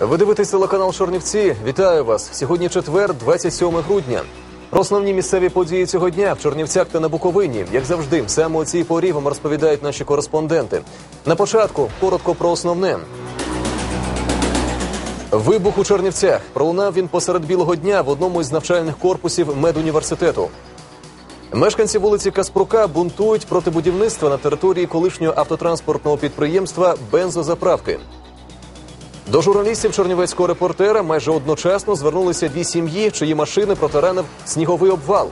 Ви дивитесь телеканал Чорнівці. Вітаю вас. Сьогодні четвер, 27 грудня. Про основні місцеві події цього дня в Чорнівцях та на Буковині. Як завжди, саме у цій порі вам розповідають наші кореспонденти. На початку коротко про основне. Вибух у Чернівцях. Пролунав він посеред білого дня в одному із навчальних корпусів медуніверситету. Мешканці вулиці Каспрука бунтують проти будівництва на території колишнього автотранспортного підприємства бензозаправки. До журналістів чернівецького репортера майже одночасно звернулися дві сім'ї, чиї машини протаранив сніговий обвал.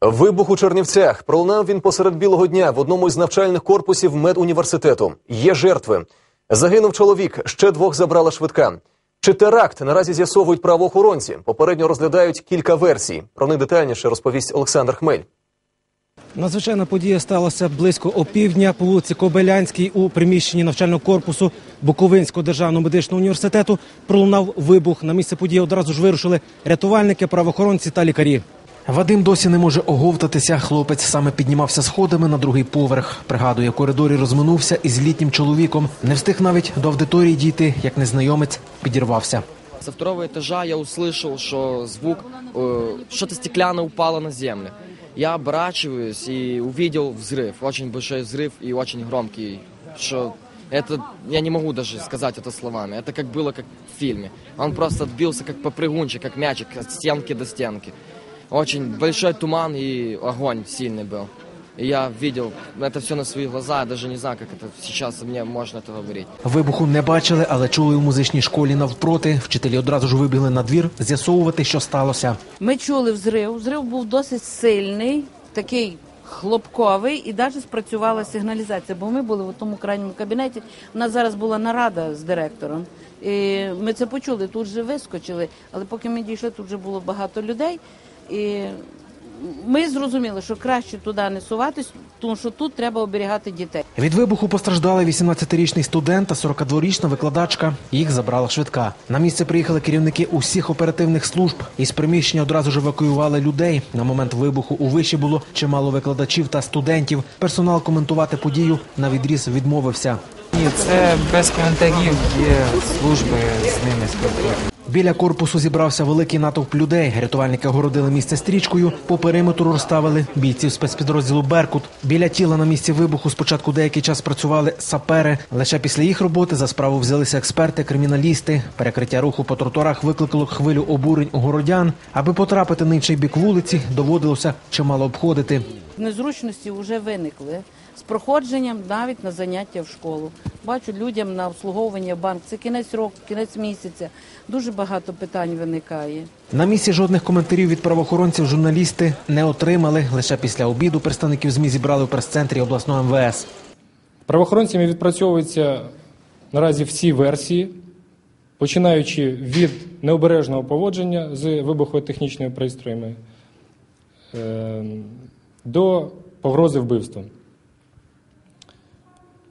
Вибух у Чернівцях. Пролунав він посеред білого дня в одному із навчальних корпусів медуніверситету. Є жертви. Загинув чоловік, ще двох забрала швидка. Чи теракт наразі з'ясовують правоохоронці? Попередньо розглядають кілька версій. Про них детальніше розповість Олександр Хмель. Надзвичайна подія сталася близько опівдня по вулиці Кобилянській у приміщенні навчального корпусу Буковинського державного медичного університету. Пролунав вибух. На місце події одразу ж вирушили рятувальники, правоохоронці та лікарі. Вадим досі не може оговтатися. Хлопець саме піднімався сходами на другий поверх. Пригадує, в коридорі розминувся із літнім чоловіком. Не встиг навіть до аудиторії дійти, як незнайомець підірвався. Со второго этажа я услышал, что звук, э, что-то стеклянное упало на землю. Я оборачиваюсь и увидел взрыв, очень большой взрыв и очень громкий, что это, я не могу даже сказать это словами, это как было как в фильме. Он просто отбился как попрыгунчик, как мячик от стенки до стенки. Очень большой туман и огонь сильный был. И я видел это все на свои глаза, я даже не знаю, как это сейчас мне можно это говорить. Вибуху не бачили, але чули у музичній школі навпроти. Вчителі одразу ж вибігли на двір з'ясовувати, що сталося. Ми чули взрив. Взрив був досить сильний, такий хлопковий, і навіть спрацювала сигналізація, бо ми були в тому крайньому кабінеті. У нас зараз була нарада з директором. І ми це почули, тут же вискочили, але поки ми дійшли, тут вже було багато людей. І ми зрозуміли, що краще туди не суватись, тому що тут треба оберігати дітей. Від вибуху постраждали 18-річний студент та 42-річна викладачка. Їх забрала швидка. На місце приїхали керівники усіх оперативних служб. Із приміщення одразу ж евакуювали людей. На момент вибуху у виші було чимало викладачів та студентів. Персонал коментувати подію на відріз відмовився. Ні, це без коментарів є служби з ними спілкуються. Біля корпусу зібрався великий натовп людей. Рятувальники огородили місце стрічкою. По периметру розставили бійців спецпідрозділу Беркут. Біля тіла на місці вибуху спочатку деякий час працювали сапери. Лише після їх роботи за справу взялися експерти, криміналісти. Перекриття руху по тротуарах викликало хвилю обурень у городян. Аби потрапити на інший бік вулиці, доводилося чимало обходити. Незручності вже виникли з проходженням навіть на заняття в школу. Бачу людям на обслуговування банк. Це кінець року, кінець місяця. Дуже багато питань виникає. На місці жодних коментарів від правоохоронців журналісти не отримали. Лише після обіду представників ЗМІ зібрали у прес-центрі обласного МВС. Правоохоронцями відпрацьовуються наразі всі версії, починаючи від необережного поводження з вибухотехнічними пристроями е, до погрози вбивством.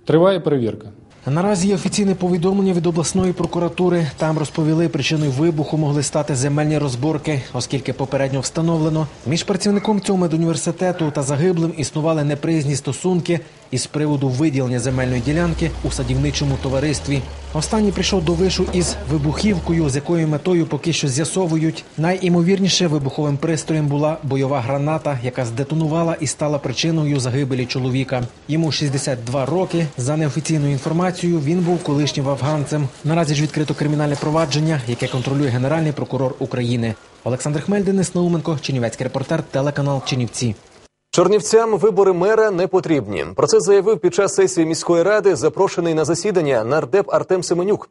Триває перевірка. Наразі є офіційне повідомлення від обласної прокуратури. Там розповіли, причиною вибуху могли стати земельні розборки, оскільки попередньо встановлено між працівником цього медуніверситету та загиблим існували неприязні стосунки із приводу виділення земельної ділянки у садівничому товаристві. Останній прийшов до вишу із вибухівкою, з якою метою поки що з'ясовують. Найімовірніше вибуховим пристроєм була бойова граната, яка здетонувала і стала причиною загибелі чоловіка. Йому 62 роки. За неофіційною інформацією, він був колишнім афганцем. Наразі ж відкрито кримінальне провадження, яке контролює Генеральний прокурор України. Олександр Хмель, Денис Науменко, Чернівецький репортер, телеканал Чернівці. Чернівцям вибори мера не потрібні. Про це заявив під час сесії міської ради запрошений на засідання нардеп Артем Семенюк.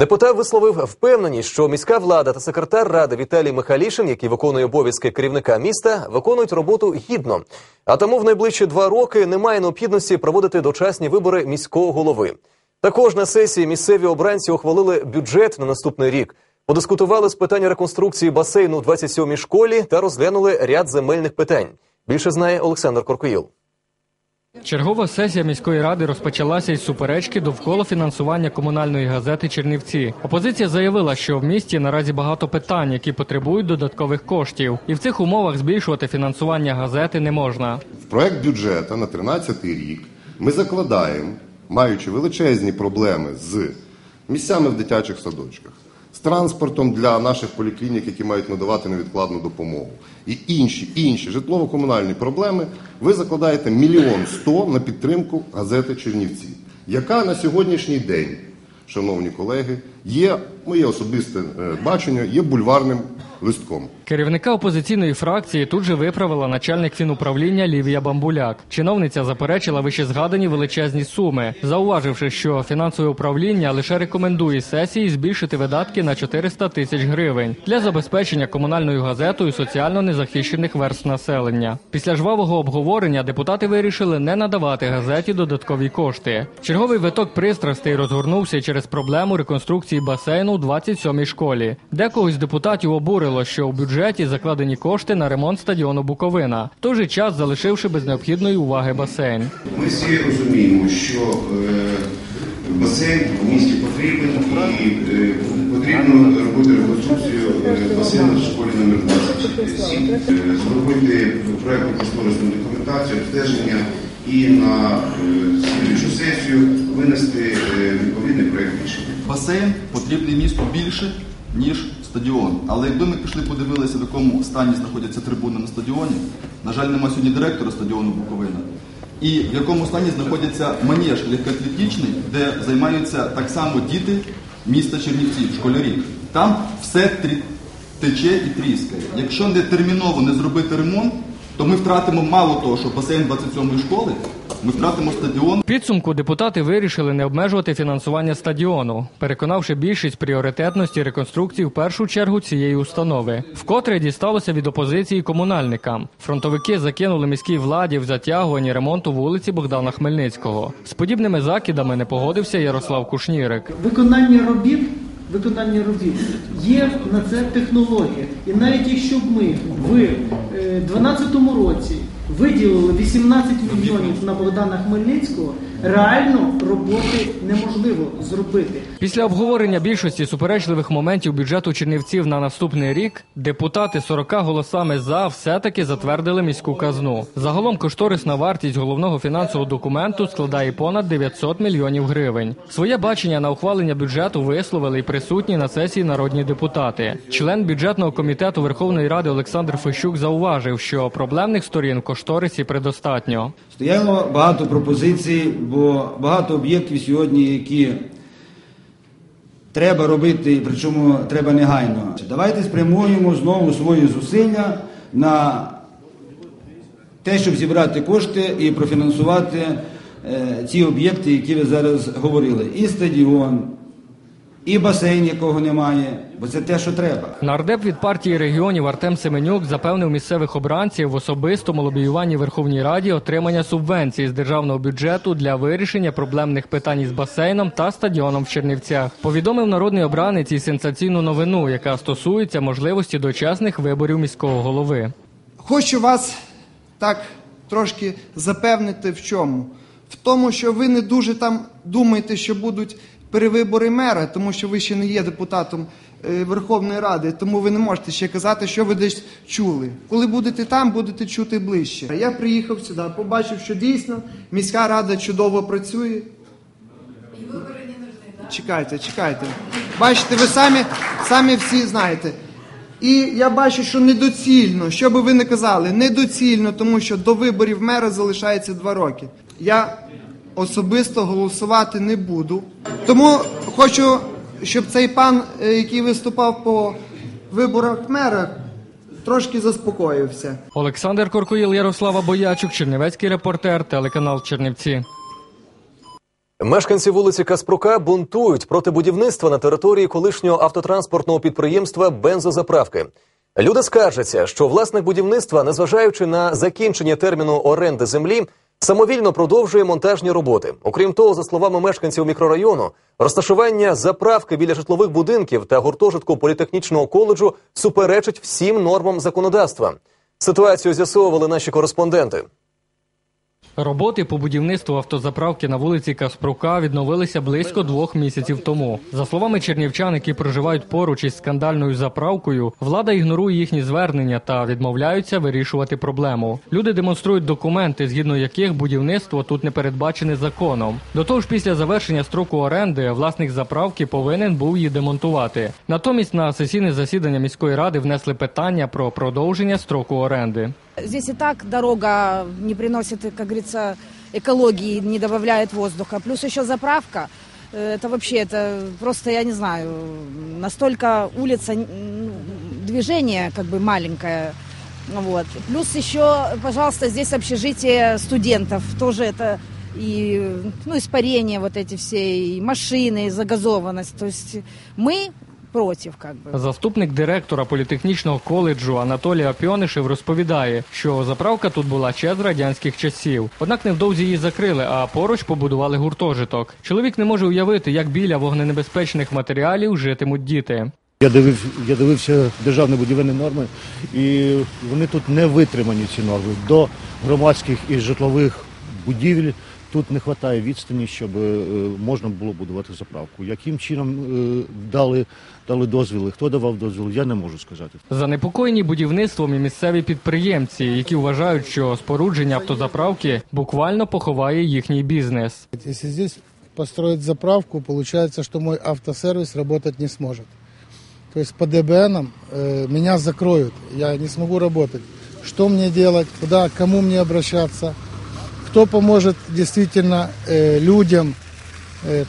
Депутат висловив впевненість, що міська влада та секретар ради Віталій Михайлішин, який виконує обов'язки керівника міста, виконують роботу гідно. А тому в найближчі два роки немає необхідності проводити дочасні вибори міського голови. Також на сесії місцеві обранці ухвалили бюджет на наступний рік. Подискутували з питання реконструкції басейну у 27-й школі та розглянули ряд земельних питань. Більше знає Олександр Коркоїл. Чергова сесія міської ради розпочалася із суперечки довкола фінансування комунальної газети Чернівці. Опозиція заявила, що в місті наразі багато питань, які потребують додаткових коштів, і в цих умовах збільшувати фінансування газети не можна. В проект бюджету на 2013 рік ми закладаємо маючи величезні проблеми з місцями в дитячих садочках, з транспортом для наших поліклінік, які мають надавати невідкладну допомогу, і інші, інші житлово-комунальні проблеми, ви закладаєте мільйон сто на підтримку газети Чернівці, яка на сьогоднішній день, шановні колеги, є моє особисте е, бачення, є бульварним листком. Керівника опозиційної фракції тут же виправила начальник фінуправління Лівія Бамбуляк. Чиновниця заперечила вище згадані величезні суми, зауваживши, що фінансове управління лише рекомендує сесії збільшити видатки на 400 тисяч гривень для забезпечення комунальною газетою соціально незахищених верств населення. Після жвавого обговорення депутати вирішили не надавати газеті додаткові кошти. Черговий виток пристрастей розгорнувся через проблему реконструкції басейну у 27-й школі. Декого з депутатів обурило, що у бюджеті закладені кошти на ремонт стадіону Буковина, в той же час залишивши без необхідної уваги басейн. Ми всі розуміємо, що е, басейн в місті потрібен і е, потрібно робити реконструкцію е, басейну в школі номер 27, е, зробити проєктну кошторисну документацію, обстеження і на слідчу сесію винести відповідний проєкт рішення. Басейн потрібний місту більше, ніж стадіон. Але якби ми пішли подивилися, в якому стані знаходяться трибуни на стадіоні, на жаль, немає сьогодні директора стадіону Буковина. І в якому стані знаходиться манеж легкоатлетичний, де займаються так само діти міста Чернівці, школярі. Там все трі- тече і тріскає. Якщо не терміново не зробити ремонт, то ми втратимо мало того, що басейн 27-ї школи, ми втратимо стадіон. Підсумку депутати вирішили не обмежувати фінансування стадіону, переконавши більшість пріоритетності реконструкції в першу чергу цієї установи. Вкотре дісталося від опозиції комунальникам. Фронтовики закинули міській владі в затягуванні ремонту вулиці Богдана Хмельницького. З подібними закидами не погодився Ярослав Кушнірик. Виконання робіт, виконання робіт є на це технологія. І навіть якщо б ми в 2012 році виділили 18 мільйонів на Богдана Хмельницького, реально роботи неможливо зробити. Після обговорення більшості суперечливих моментів бюджету Чернівців на наступний рік депутати 40 голосами за все-таки затвердили міську казну. Загалом кошторисна вартість головного фінансового документу складає понад 900 мільйонів гривень. Своє бачення на ухвалення бюджету висловили й присутні на сесії народні депутати. Член бюджетного комітету Верховної Ради Олександр Фещук зауважив, що проблемних сторін в кошторисі предостатньо. Стояло багато пропозицій, бо багато об'єктів сьогодні, які треба робити, причому треба негайно. Давайте спрямуємо знову свої зусилля на те, щоб зібрати кошти і профінансувати ці об'єкти, які ви зараз говорили. І стадіон, і басейн, якого немає, бо це те, що треба. Нардеп від партії регіонів Артем Семенюк запевнив місцевих обранців в особистому лобіюванні Верховній Раді отримання субвенції з державного бюджету для вирішення проблемних питань із басейном та стадіоном в Чернівцях. Повідомив народний обранець і сенсаційну новину, яка стосується можливості дочасних виборів міського голови. Хочу вас так трошки запевнити в чому? В тому, що ви не дуже там думаєте, що будуть перевибори мера, тому що ви ще не є депутатом е, Верховної Ради, тому ви не можете ще казати, що ви десь чули. Коли будете там, будете чути ближче. Я приїхав сюди, побачив, що дійсно міська рада чудово працює. Чекайте, чекайте. Бачите, ви самі, самі всі знаєте. І я бачу, що недоцільно, що би ви не казали, недоцільно, тому що до виборів мера залишається два роки. Я особисто голосувати не буду. Тому хочу, щоб цей пан, е, який виступав по виборах мера, трошки заспокоївся. Олександр Коркоїл, Ярослава Боячук, Чернівецький репортер, телеканал Чернівці. Мешканці вулиці Каспрука бунтують проти будівництва на території колишнього автотранспортного підприємства бензозаправки. Люди скаржаться, що власник будівництва, незважаючи на закінчення терміну оренди землі, самовільно продовжує монтажні роботи. Окрім того, за словами мешканців мікрорайону, розташування заправки біля житлових будинків та гуртожитку політехнічного коледжу суперечить всім нормам законодавства. Ситуацію з'ясовували наші кореспонденти. Роботи по будівництву автозаправки на вулиці Каспрука відновилися близько двох місяців тому. За словами чернівчан, які проживають поруч із скандальною заправкою, влада ігнорує їхні звернення та відмовляються вирішувати проблему. Люди демонструють документи, згідно яких будівництво тут не передбачене законом. До того ж, після завершення строку оренди власник заправки повинен був її демонтувати. Натомість на сесійне засідання міської ради внесли питання про продовження строку оренди. Здесь и так дорога не приносит, как говорится, экологии, не добавляет воздуха. Плюс еще заправка. Э, Это вообще, это просто, я не знаю, настолько улица, м, движение как бы маленькое. Вот. Плюс еще, пожалуйста, здесь общежитие студентов. Тоже это и ну, испарения вот эти все, и машины, и загазованность. То есть мы против как бы. Заступник директора політехнічного коледжу Анатолій Апіонишев розповідає, що заправка тут була ще з радянських часів. Однак невдовзі її закрили, а поруч побудували гуртожиток. Чоловік не може уявити, як біля вогненебезпечних матеріалів житимуть діти. Я дивив, я дивився державні будівельні норми, і вони тут не витримані ці норми. До громадських і житлових будівель тут не вистачає відстані, щоб е, можна було будувати заправку. Яким чином е, дали, дали дозвіли, хто давав дозвіл, я не можу сказати. Занепокоєні будівництвом і місцеві підприємці, які вважають, що спорудження автозаправки буквально поховає їхній бізнес. Если здесь построить заправку, получается, что мой автосервис работать не сможет. То есть по ДБНам э, меня закроют, я не смогу работать. Что мне делать, куда, к кому мне обращаться, кто поможет действительно э, людям,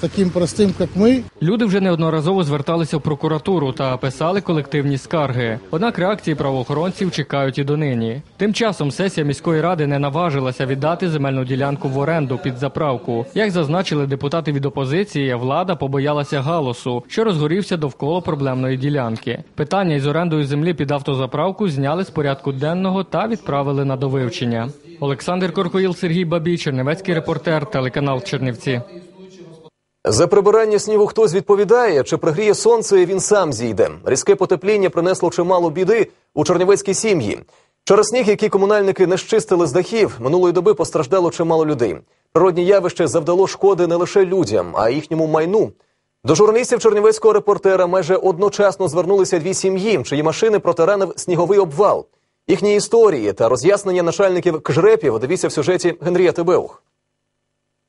таким простым, как мы, Люди вже неодноразово зверталися в прокуратуру та писали колективні скарги. Однак реакції правоохоронців чекають і донині. Тим часом сесія міської ради не наважилася віддати земельну ділянку в оренду під заправку. Як зазначили депутати від опозиції, влада побоялася галосу, що розгорівся довкола проблемної ділянки. Питання із орендою землі під автозаправку зняли з порядку денного та відправили на довивчення. Олександр Коркоїл, Сергій Бабій, Чернівецький репортер, телеканал Чернівці. За прибирання снігу хтось відповідає, чи пригріє сонце, і він сам зійде. Різке потепління принесло чимало біди у чернівецькій сім'ї. Через сніг, який комунальники не щистили з дахів, минулої доби постраждало чимало людей. Природні явище завдало шкоди не лише людям, а й їхньому майну. До журналістів чернівецького репортера майже одночасно звернулися дві сім'ї, чиї машини протаранив сніговий обвал. Їхні історії та роз'яснення начальників кжрепів дивіться в сюжеті Генрієти Беух.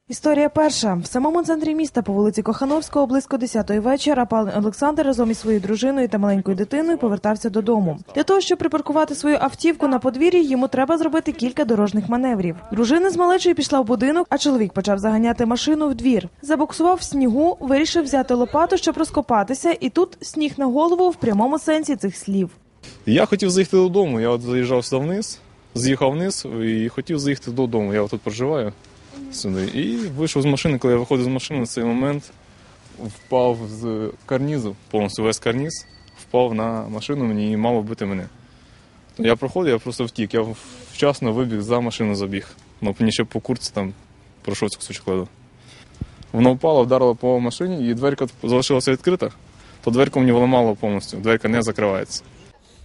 Історія перша. В самому центрі міста по вулиці Кохановського близько 10-ї вечора пан Олександр разом із своєю дружиною та маленькою дитиною повертався додому. Для того, щоб припаркувати свою автівку на подвір'ї, йому треба зробити кілька дорожніх маневрів. Дружина з малечою пішла в будинок, а чоловік почав заганяти машину в двір. Забуксував в снігу, вирішив взяти лопату, щоб розкопатися, і тут сніг на голову в прямому сенсі цих слів. Я хотів заїхати додому. Я от заїжджав сюди вниз, з'їхав вниз і хотів заїхати додому. Я тут проживаю сюди. І вийшов з машини, коли я виходив з машини, в цей момент впав з карнізу, повністю весь карніз, впав на машину мені і мало вбити мене. Я проходив, я просто втік. Я вчасно вибіг за машину забіг. Ну, мені ще по курці там пройшов цю кусочок леду. Воно впало, вдарило по машині, і дверка залишилася відкрита, то дверку мені вламало повністю, дверка не закривається.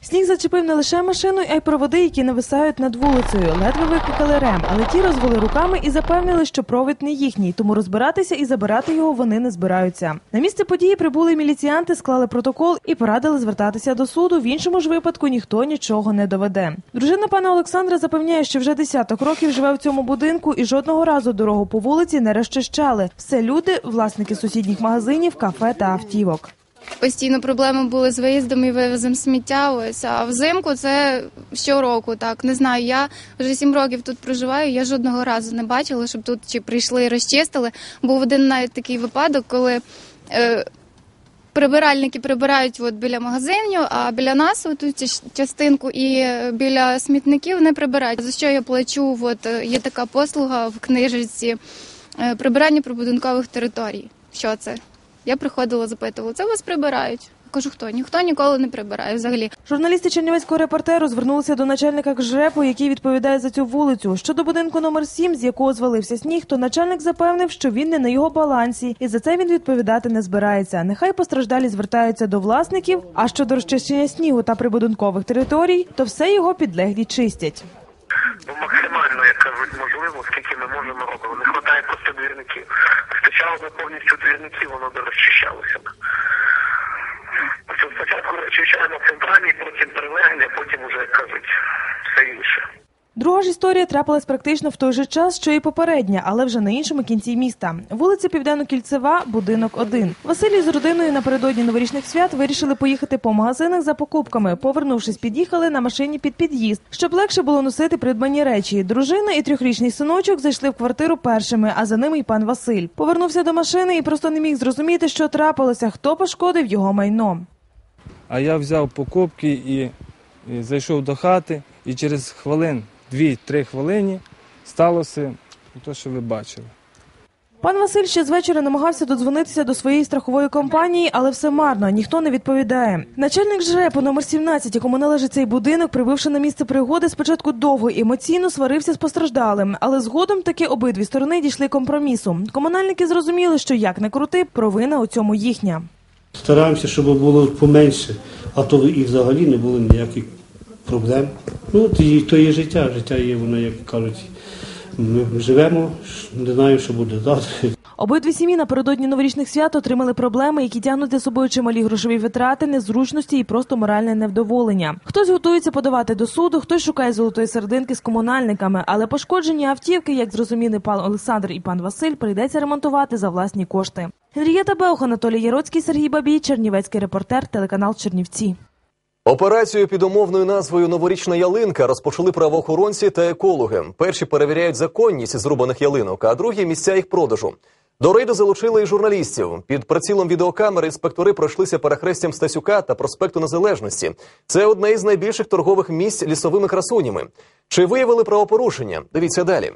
Сніг зачепив не лише машину, а й проводи, які нависають над вулицею. Ледве викликали рем, але ті розвели руками і запевнили, що провід не їхній, тому розбиратися і забирати його вони не збираються. На місце події прибули міліціянти, склали протокол і порадили звертатися до суду. В іншому ж випадку ніхто нічого не доведе. Дружина пана Олександра запевняє, що вже десяток років живе в цьому будинку і жодного разу дорогу по вулиці не розчищали. Все люди, власники сусідніх магазинів, кафе та автівок. Постійно проблеми були з виїздом і вивозом сміття. Ось а взимку це щороку. Так не знаю. Я вже сім років тут проживаю. Я жодного разу не бачила, щоб тут чи прийшли і розчистили. Був один навіть такий випадок, коли е, прибиральники прибирають от біля магазинів, а біля нас оту частинку і е, біля смітників не прибирають. За що я плачу? От е, є така послуга в книжці е, прибирання прибудинкових територій. Що це? Я приходила, запитувала, це у вас прибирають? Кажу, хто? Ніхто ніколи не прибирає взагалі. Журналісти Чернівецького репортеру звернулися до начальника КЖРЕПу, який відповідає за цю вулицю. Щодо будинку номер 7, з якого звалився сніг, то начальник запевнив, що він не на його балансі, і за це він відповідати не збирається. Нехай постраждалі звертаються до власників. А щодо розчищення снігу та прибудинкових територій, то все його підлеглі чистять. Ну, максимально, як кажуть, можливо, скільки ми ми робимо. Не вистачає просто двірників. Вистачало би повністю двірників, воно би розчищалося б. Спочатку розчищаємо центральний, потім прилегне, потім уже, кажуть, все інше. Друга ж історія трапилась практично в той же час, що і попередня, але вже на іншому кінці міста. Вулиця Південно-Кільцева, будинок 1. Василій з родиною напередодні новорічних свят вирішили поїхати по магазинах за покупками. Повернувшись, під'їхали на машині під під'їзд, щоб легше було носити придбані речі. Дружина і трьохрічний синочок зайшли в квартиру першими, а за ними й пан Василь. Повернувся до машини і просто не міг зрозуміти, що трапилося, хто пошкодив його майно. А я взяв покупки і, і зайшов до хати, і через хвилин, дві-три хвилини сталося те, що ви бачили. Пан Василь ще з вечора намагався додзвонитися до своєї страхової компанії, але все марно, ніхто не відповідає. Начальник ЖРЕПу номер 17, якому належить цей будинок, прибивши на місце пригоди, спочатку довго і емоційно сварився з постраждалим, але згодом таки обидві сторони дійшли компромісу. Комунальники зрозуміли, що як не крути, провина у цьому їхня. Стараємося, щоб було поменше, а то і взагалі не було ніяких проблем. Ну, то є- то є життя, життя є, воно, як кажуть, ми живемо, не знаємо, що буде завтра. Обидві сім'ї напередодні новорічних свят отримали проблеми, які тягнуть за собою чималі грошові витрати, незручності і просто моральне невдоволення. Хтось готується подавати до суду, хтось шукає золотої серединки з комунальниками, але пошкоджені автівки, як зрозуміли пан Олександр і пан Василь, прийдеться ремонтувати за власні кошти. Генрієта Беух, Анатолій Яроцький, Сергій Бабій, Чернівецький репортер, телеканал Чернівці. Операцію під умовною назвою Новорічна ялинка розпочали правоохоронці та екологи. Перші перевіряють законність зрубаних ялинок, а другі місця їх продажу. До рейду залучили і журналістів. Під прицілом відеокамери інспектори пройшлися перехрестям Стасюка та проспекту Незалежності. Це одне із найбільших торгових місць лісовими красунями. Чи виявили правопорушення? Дивіться далі.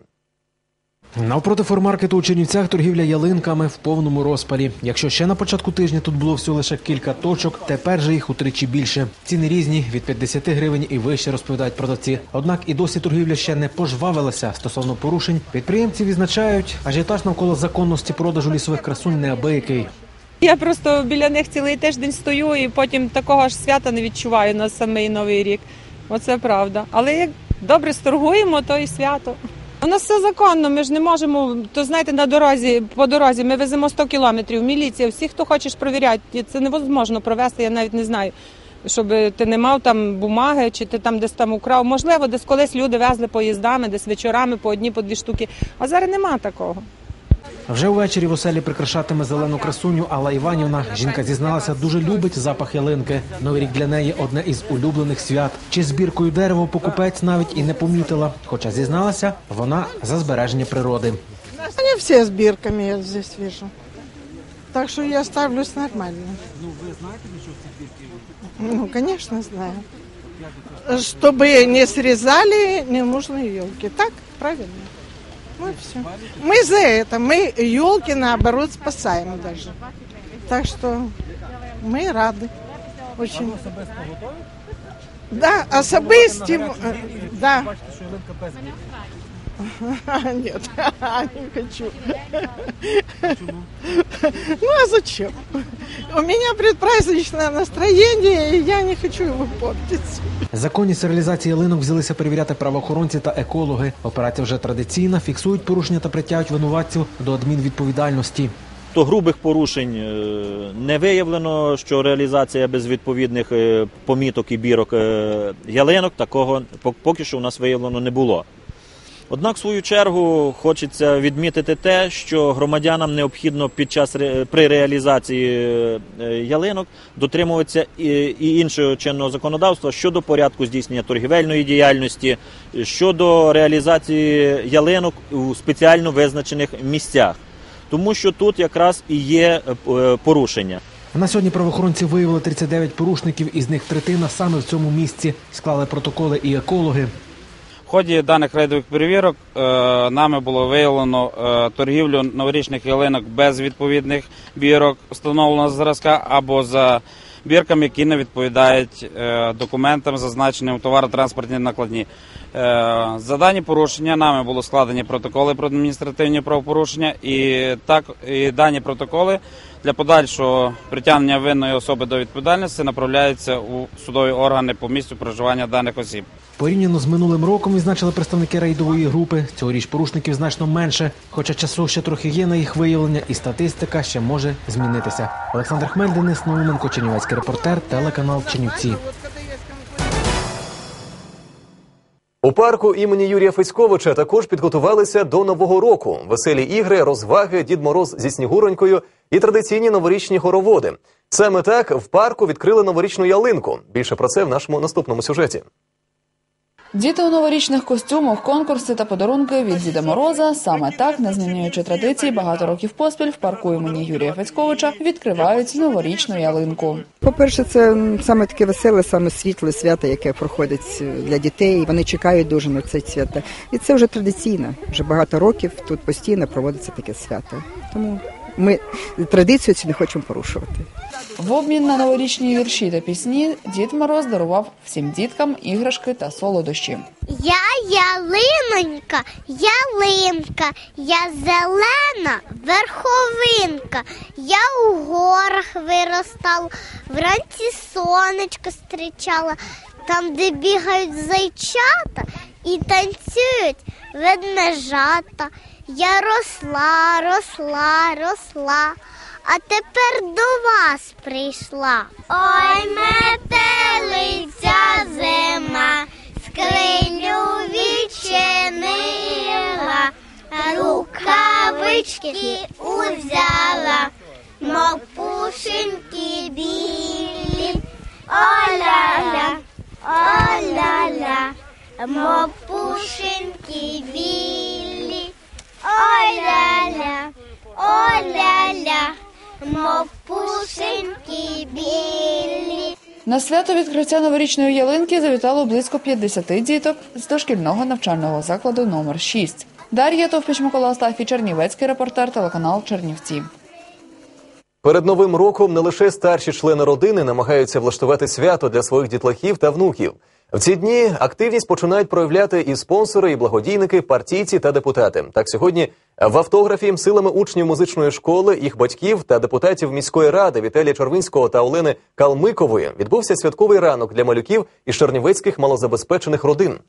Навпроти формаркету у Чернівцях торгівля ялинками в повному розпалі. Якщо ще на початку тижня тут було всього лише кілька точок, тепер же їх утричі більше. Ціни різні від 50 гривень і вище розповідають продавці. Однак і досі торгівля ще не пожвавилася стосовно порушень. Підприємці відзначають, ажіотаж навколо законності продажу лісових красунь неабиякий. Я просто біля них цілий тиждень стою і потім такого ж свята не відчуваю на самий новий рік. Оце правда. Але як добре сторгуємо, то і свято. У нас все законно, ми ж не можемо, то знаєте, на дорозі, по дорозі ми веземо 100 кілометрів, міліція, всі, хто хочеш провіряти, це невозможно провести, я навіть не знаю, щоб ти не мав там бумаги, чи ти там десь там украв. Можливо, десь колись люди везли поїздами, десь вечорами по одні, по дві штуки. А зараз нема такого. Вже ввечері в оселі прикрашатиме зелену красуню Алла Іванівна. Жінка зізналася, дуже любить запах ялинки. Новий рік для неї одне із улюблених свят. Чи збіркою дерева покупець навіть і не помітила. Хоча зізналася, вона за збереження природи. Не все с бирками я здесь вижу. Так что я ставлюсь нормально. Ну ви знаєте, що ці бірки? Ну, конечно, знаю. Чтобы не срезали ненужные елки. Так, правильно. Ну и все. Мы за это. Мы елки, наоборот, спасаем даже. Так что мы рады. Очень. Да, особисті. э, Да. Нет, не хочу. Ну а зачем? У меня предпраздничное настроение, и я не хочу его портить. Законність реалізації ялинок взялися перевіряти правоохоронці та екологи. Операція вже традиційна, фіксують порушення та притягують винуватців до адмінвідповідальності. То грубих порушень е, не виявлено, що реалізація без відповідних е, поміток і бірок е, ялинок такого пок- поки що у нас виявлено не було. Однак, в свою чергу, хочеться відмітити те, що громадянам необхідно під час при реалізації е, ялинок дотримуватися і, іншого чинного законодавства щодо порядку здійснення торгівельної діяльності, щодо реалізації ялинок у спеціально визначених місцях, тому що тут якраз і є е, порушення. На сьогодні правоохоронці виявили 39 порушників, із них третина саме в цьому місці. Склали протоколи і екологи. Ході даних рейдових перевірок е, нами було виявлено е, торгівлю новорічних ялинок без відповідних бірок встановленого зразка або за бірками, які не відповідають е, документам, зазначеним у товаротранспортній накладні. За дані порушення нами було складені протоколи про адміністративні правопорушення, і так і дані протоколи для подальшого притягнення винної особи до відповідальності направляються у судові органи по місцю проживання даних осіб. Порівняно з минулим роком відзначили представники рейдової групи. Цьогоріч порушників значно менше, хоча часу ще трохи є на їх виявлення, і статистика ще може змінитися. Олександр Хмель, Денис Науменко, Чернівецький репортер, телеканал Чернівці. У парку імені Юрія Федьковича також підготувалися до нового року. Веселі ігри, розваги, Дід Мороз зі Снігуронькою і традиційні новорічні хороводи. Саме так в парку відкрили новорічну ялинку. Більше про це в нашому наступному сюжеті. Діти у новорічних костюмах, конкурси та подарунки від Діда Мороза. Саме так, не змінюючи традиції, багато років поспіль в парку імені Юрія Фецьковича відкривають новорічну ялинку. По-перше, це саме таке веселе, саме світле свято, яке проходить е, для дітей. Вони чекають дуже на це свято. І це вже традиційно. Вже багато років тут постійно проводиться таке свято. Тому ми традицію цю не хочемо порушувати. В обмін на новорічні вірші та пісні Дід Мороз дарував всім діткам іграшки та солодощі. Я ялинонька, ялинка, я зелена верховинка. Я у горах виростала, вранці сонечко зустрічала, там, де бігають зайчата і танцюють ведмежата. Я росла, росла, росла, а тепер до вас прийшла. Ой, метелиця зима, скриню відчинила, рукавички узяла, мов пушинки білі. Оля-ля, оля-ля, мов пушинки білі. Оля-ля, оля-ля, мов пушинки білі. На свято відкриття новорічної ялинки завітало близько 50 діток з дошкільного навчального закладу номер 6. Дар'я Товпіч Микола Остафій, Чернівецький репортер, телеканал Чернівці. Перед новим роком не лише старші члени родини намагаються влаштувати свято для своїх дітлахів та внуків. В ці дні активність починають проявляти і спонсори, і благодійники, партійці та депутати. Так сьогодні в автографі силами учнів музичної школи, їх батьків та депутатів міської ради Віталія Червинського та Олени Калмикової відбувся святковий ранок для малюків із чернівецьких малозабезпечених родин.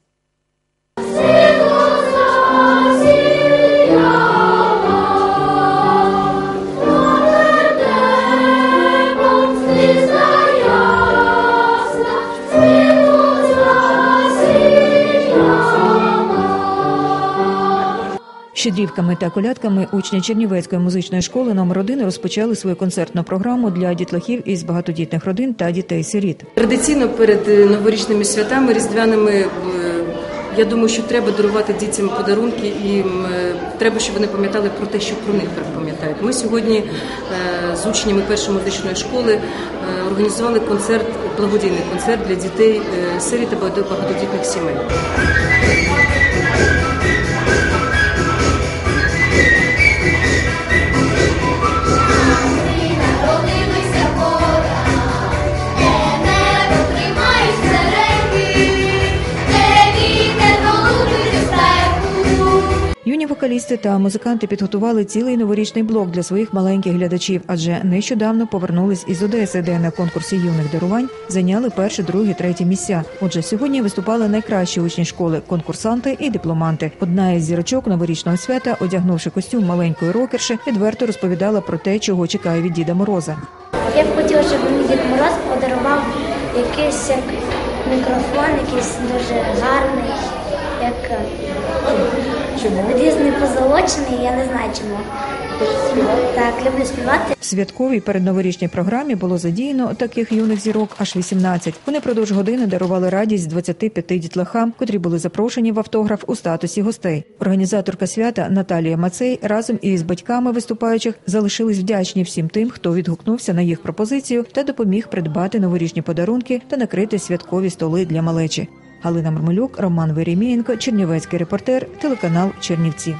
Щедрівками та колядками учні Чернівецької музичної школи номер 1 розпочали свою концертну програму для дітлахів із багатодітних родин та дітей-сиріт. Традиційно перед е, новорічними святами, різдвяними, е, я думаю, що треба дарувати дітям подарунки, і е, треба, щоб вони пам'ятали про те, що про них пам'ятають. Ми сьогодні з учнями першої музичної школи організували концерт, благодійний концерт для дітей сиріт та багатодітних сімей. Вокалісти та музиканти підготували цілий новорічний блок для своїх маленьких глядачів, адже нещодавно повернулись із Одеси, де на конкурсі юних дарувань зайняли перше, друге, третє місця. Отже, сьогодні виступали найкращі учні школи, конкурсанти і дипломанти. Одна із зірочок новорічного свята, одягнувши костюм маленької рокерши, відверто розповідала про те, чого чекає від Діда Мороза. Я б хотіла, щоб мені Дід Мороз подарував якийсь мікрофон, якийсь дуже гарний, як Чому? різний позолочений, я не знаю чому. Так, люблю співати. В святковій передноворічній програмі було задіяно таких юних зірок аж 18. Вони продовж години дарували радість 25 дітлахам, котрі були запрошені в автограф у статусі гостей. Організаторка свята Наталія Мацей разом із батьками виступаючих залишились вдячні всім тим, хто відгукнувся на їх пропозицію та допоміг придбати новорічні подарунки та накрити святкові столи для малечі. Галина Мармелюк, Роман Веремієнко, Чернівецький репортер, телеканал Чернівці.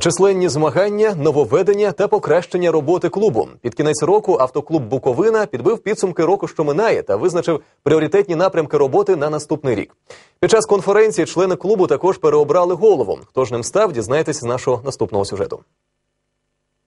Численні змагання, нововведення та покращення роботи клубу. Під кінець року автоклуб Буковина підбив підсумки року, що минає, та визначив пріоритетні напрямки роботи на наступний рік. Під час конференції члени клубу також переобрали голову. Хто ж ним став, дізнаєтесь з нашого наступного сюжету.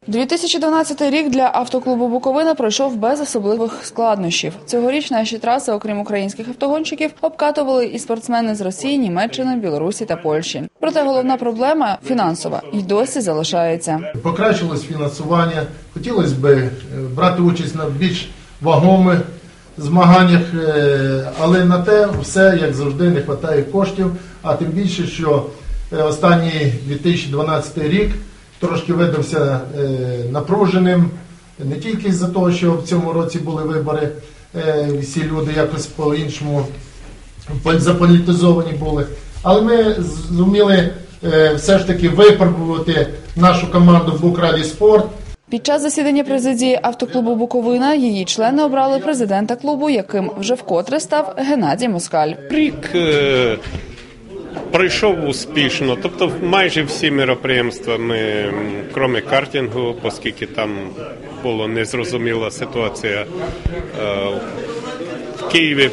2012 рік для автоклубу Буковина пройшов без особливих складнощів. Цьогоріч наші траси, окрім українських автогонщиків, обкатували і спортсмени з Росії, Німеччини, Білорусі та Польщі. Проте головна проблема фінансова і досі залишається. Покращилось фінансування. Хотілося б е, брати участь на більш вагомих змаганнях, е, але на те все, як завжди, не вистачає коштів. А тим більше, що е, останній 2012 рік трошки видався е, напруженим, не тільки з-за того, що в цьому році були вибори, е, всі люди якось по-іншому пол- заполітизовані були. Але ми зуміли е, все ж таки випробувати нашу команду в Букраді Спорт. Під час засідання президії автоклубу Буковина її члени обрали президента клубу, яким вже вкотре став Геннадій Москаль. Рік пройшов успішно, тобто майже всі міроприємства ми, крім картингу, оскільки там була незрозуміла ситуація е, в Києві.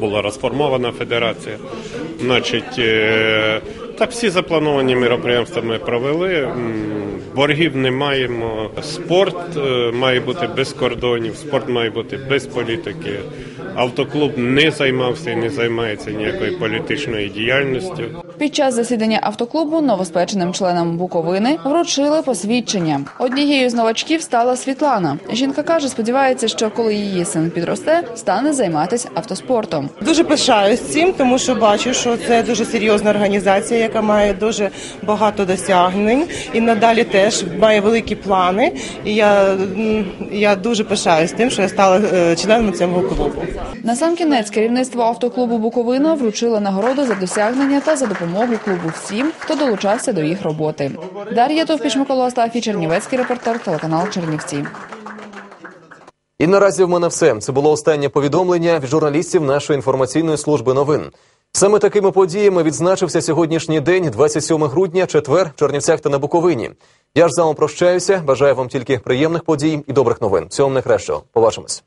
Була розформована федерація. Значить, е, так всі заплановані міроприємства ми провели. Боргів не маємо. Спорт е, має бути без кордонів, спорт має бути без політики. Автоклуб не займався і не займається ніякою політичною діяльністю. Під час засідання автоклубу новоспеченим членам Буковини вручили посвідчення. Однією з новачків стала Світлана. Жінка каже, сподівається, що коли її син підросте, стане займатися автоспортом. Дуже пишаюсь цим, тому що бачу, що це дуже серйозна організація, яка має дуже багато досягнень і надалі теж має великі плани. І я, я дуже пишаюсь тим, що я стала е, членом цього клубу. Насамкінець керівництво автоклубу Буковина вручило нагороду за досягнення та за допомогу клубу всім, хто долучався до їх роботи. Дар'я Товпіч, Микола Остафій, Чернівецький репортер, телеканал Чернівці. І наразі в мене все. Це було останнє повідомлення від журналістів нашої інформаційної служби новин. Саме такими подіями відзначився сьогоднішній день, 27 грудня, четвер, в Чернівцях та на Буковині. Я ж з вами прощаюся. Бажаю вам тільки приємних подій і добрих новин. Всього вам найкращого. Побачимось.